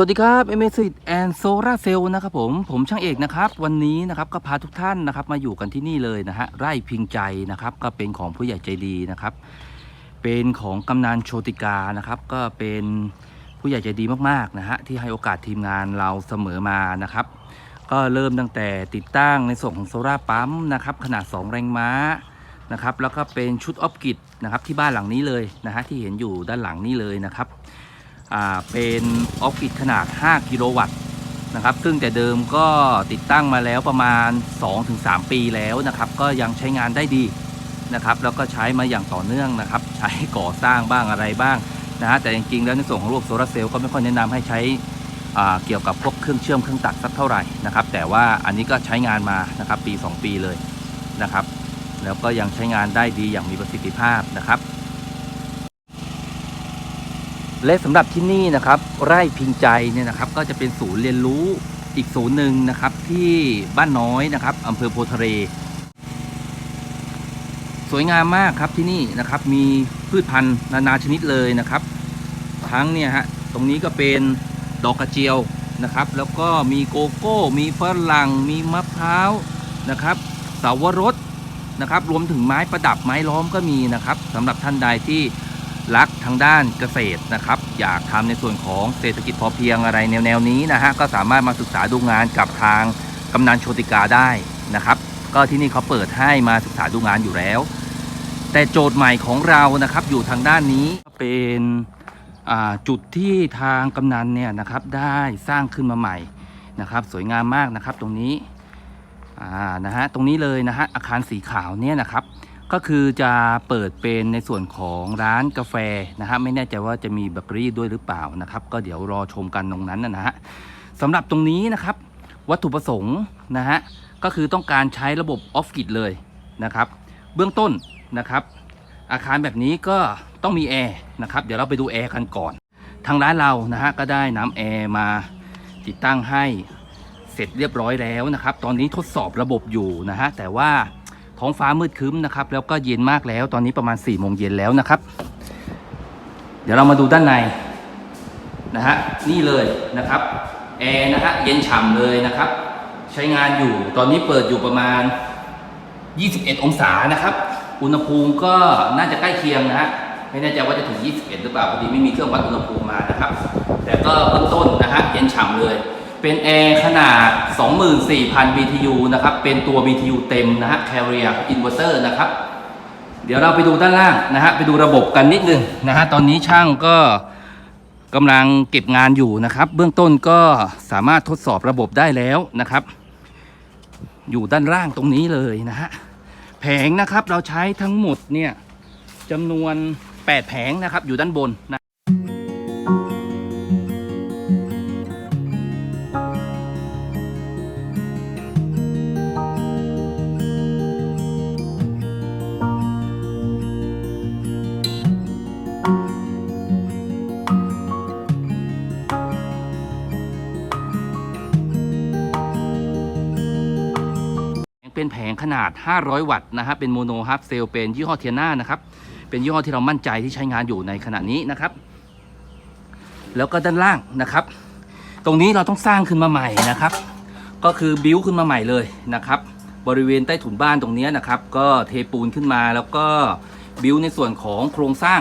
สวัสดีครับ m s แอนโซราเซลนะครับผมผมช่างเอกนะครับวันนี้นะครับก็พาทุกท่านนะครับมาอยู่กันที่นี่เลยนะฮะไร่พิงใจนะครับก็เป็นของผู้ใหญ่ใจดีนะครับเป็นของกำนันโชติกานะครับก็เป็นผู้ใหญ่ใจดีมากๆนะฮะที่ให้โอกาสทีมงานเราเสมอมานะครับก็เริ่มตั้งแต่ติดตั้งในส่วนของโซลาปั๊มนะครับขนาด 2 แรงม้านะครับแล้วก็เป็นชุดออฟกิดนะครับที่บ้านหลังนี้เลยนะฮะที่เห็นอยู่ด้านหลังนี้เลยนะครับ เป็นออฟฟิศขนาด 5 กิโลวัตต์นะครับ ซึ่งแต่เดิมก็ติดตั้งมาแล้วประมาณ 2-3 ปีแล้วนะครับ ก็ยังใช้งานได้ดีนะครับ แล้วก็ใช้มาอย่างต่อเนื่องนะครับ ใช้ก่อสร้างบ้างอะไรบ้างนะฮะแต่จริงๆแล้วในส่วนของระบบโซลาร์เซลล์ก็ไม่ค่อยแนะนำให้ใช้เกี่ยวกับพวกเครื่องเชื่อมเครื่องตัดสักเท่าไหร่นะครับ แต่ว่าอันนี้ก็ใช้งานมานะครับปี 2 ปีเลยนะครับ แล้วก็ยังใช้งานได้ดีอย่างมีประสิทธิภาพนะครับ และสำหรับที่นี่นะครับไร่พิงใจเนี่ยนะครับ ก็จะเป็นศูนย์เรียนรู้อีกศูนย์หนึ่งนะครับ ที่บ้านน้อยนะครับอำเภอโพธิ์ทะเลสวยงามมากครับที่นี่นะครับมีพืชพันธุ์นานาชนิดเลยนะครับ ทั้งเนี่ยฮะตรงนี้ก็เป็นดอกกระเจียวนะครับ แล้วก็มีโกโก้ มีฝรั่งมีมะพร้าวนะครับเสาวรสนะครับ รวมถึงไม้ประดับไม้ล้อมก็มีนะครับสำหรับท่านใดที่ รักทางด้านเกษตรนะครับ อยากทำในส่วนของเศรษฐกิจพอเพียงอะไรแนวแนวๆนี้นะฮะก็สามารถมาศึกษาดูงานกับทางกำนันโชติกาได้นะครับ ก็ที่นี่เขาเปิดให้มาศึกษาดูงานอยู่แล้ว แต่โจทย์ใหม่ของเรานะครับอยู่ทางด้านนี้เป็นจุดที่ทางกำนันเนี่ยนะครับได้สร้างขึ้นมาใหม่นะครับ สวยงามมากนะครับตรงนี้นะฮะตรงนี้เลยนะฮะอาคารสีขาวเนี่ยนะครับ ก็คือจะเปิดเป็นในส่วนของร้านกาแฟนะฮะไม่แน่ใจว่าจะมีเบเกอรี่ด้วยหรือเปล่านะครับ ก็เดี๋ยวรอชมกันตรงนั้นนะฮะสำหรับตรงนี้นะครับ วัตถุประสงค์นะฮะก็คือต้องการใช้ระบบออฟกิดเลยนะครับ เบื้องต้นนะครับ อาคารแบบนี้ก็ต้องมีแอร์นะครับเดี๋ยวเราไปดูแอร์กันก่อน ทางร้านเรานะฮะก็ได้น้ำแอร์มาติดตั้งให้เสร็จเรียบร้อยแล้วนะครับ ตอนนี้ทดสอบระบบอยู่นะฮะแต่ว่า ท้องฟ้ามืดครึ้มนะครับ แล้วก็เย็นมากแล้ว ตอนนี้ประมาณ4ี่โมงเย็นแล้วนะครับ เดี๋ยวเรามาดูด้านในนะฮะนี่เลยนะครับแอร์นะฮะเย็นฉ่ำเลยนะครับ ใช้งานอยู่ตอนนี้เปิดอยู่ประมาณ 21 องศานะครับ อุณหภูมิก็น่าจะใกล้เคียงนะฮะไม่แน่ใจว่าจะถึง 21 หรือเปล่าพอดีไม่มีเครื่องวัดอุณหภูมิมานะครับ แต่ก็เบื้องต้นนะฮะเย็นฉ่ำเลย เป็นแอร์ขนาด 24,000 BTU นะครับ เป็นตัว BTU เต็มนะฮะ Carrier Inverter นะครับ เดี๋ยวเราไปดูด้านล่างนะฮะ ไปดูระบบกันนิดนึงนะฮะ ตอนนี้ช่างก็กำลังเก็บงานอยู่นะครับ เบื้องต้นก็สามารถทดสอบระบบได้แล้วนะครับ อยู่ด้านล่างตรงนี้เลยนะฮะ แผงนะครับเราใช้ทั้งหมดเนี่ยจำนวน 8 แผงนะครับ อยู่ด้านบนนะ เป็นแผงขนาด 500 วัตต์นะฮะเป็นโมโนฮับเซลเป็นยี่ห้อเทียนานะครับเป็นยี่ห้อที่เรามั่นใจที่ใช้งานอยู่ในขณะนี้นะครับ แล้วก็ด้านล่างนะครับ ตรงนี้เราต้องสร้างขึ้นมาใหม่นะครับ ก็คือบิวขึ้นมาใหม่เลยนะครับ บริเวณใต้ถุนบ้านตรงนี้นะครับ ก็เทปูนขึ้นมาแล้วก็บิวในส่วนของโครงสร้าง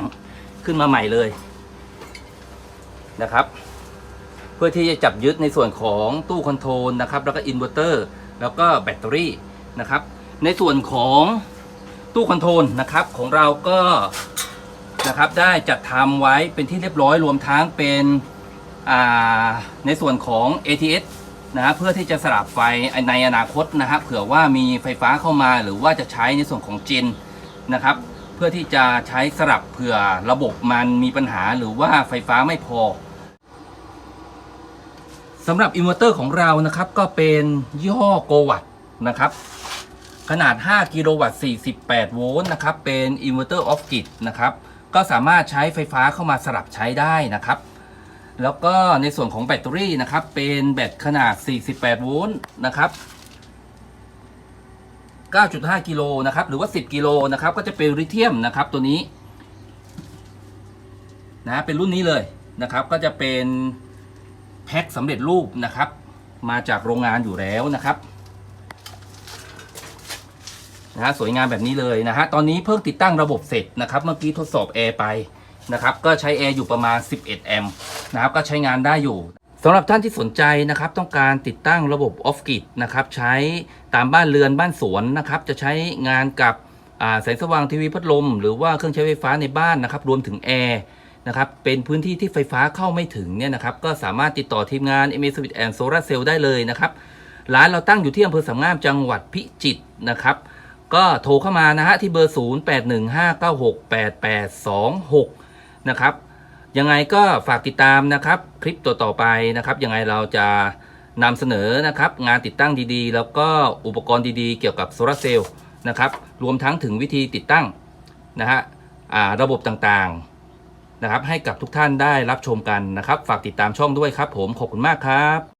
ขึ้นมาใหม่เลยนะครับ เพื่อที่จะจับยึดในส่วนของตู้คอนโทรลนะครับ แล้วก็อินเวอร์เตอร์ แล้วก็แบตเตอรี่ นะครับ ในส่วนของตู้คอนโทรลนะครับของเราก็นะครับได้จัดทำไว้เป็นที่เรียบร้อยรวมทั้งเป็นในส่วนของ ATS นะฮะเพื่อที่จะสลับไฟในอนาคตนะฮะเผื่อว่ามีไฟฟ้าเข้ามาหรือว่าจะใช้ในส่วนของเจนนะครับ เพื่อที่จะใช้สลับเผื่อระบบมันมีปัญหาหรือว่าไฟฟ้าไม่พอสำหรับอินเวอร์เตอร์ของเรานะครับก็เป็นยี่ห้อโกวัต นะครับ ขนาด 5 กิโลวัตต์48 โวลต์นะครับ เป็นอินเวอร์เตอร์ออฟกิดนะครับ ก็สามารถใช้ไฟฟ้าเข้ามาสลับใช้ได้นะครับ แล้วก็ในส่วนของแบตเตอรี่นะครับ เป็นแบตขนาด 48 โวลต์นะครับ 9.5 กิโลนะครับ หรือว่า 10 กิโลนะครับ ก็จะเป็นลิเธียมนะครับตัวนี้นะเป็นรุ่นนี้เลยนะครับ ก็จะเป็นแพ็คสำเร็จรูปนะครับ มาจากโรงงานอยู่แล้วนะครับ นะฮะสวยงามแบบนี้เลยนะฮะตอนนี้เพิ่งติดตั้งระบบเสร็จนะครับเมื่อกี้ทดสอบแอร์ไปนะครับก็ใช้แอร์อยู่ประมาณ 11 แอมป์นะครับก็ใช้งานได้อยู่สำหรับท่านที่สนใจนะครับต้องการติดตั้งระบบออฟกิดนะครับใช้ตามบ้านเรือนบ้านสวนนะครับจะใช้งานกับแสงสว่างทีวีพัดลม หรือว่าเครื่องใช้ไฟฟ้าในบ้านนะครับรวมถึงแอร์นะครับเป็นพื้นที่ที่ไฟฟ้าเข้าไม่ถึงเนี่ยนะครับก็สามารถติดต่อทีมงาน m a s w i t and Solar Cell ได้เลยนะครับร้านเราตั้งอยู่ที่อำเภอสามงามจังหวัดพิจิตรนะครับ ก็โทรเข้ามานะฮะที่เบอร์ 0815968826 นะครับ ยังไงก็ฝากติดตามนะครับคลิปต่อๆไปนะครับ ยังไงเราจะนำเสนอนะครับงานติดตั้งดีๆ แล้วก็อุปกรณ์ดีๆ เกี่ยวกับโซลาร์เซลล์นะครับ รวมทั้งถึงวิธีติดตั้งนะฮะระบบต่างๆนะครับ ให้กับทุกท่านได้รับชมกันนะครับ ฝากติดตามช่องด้วยครับผมขอบคุณมากครับ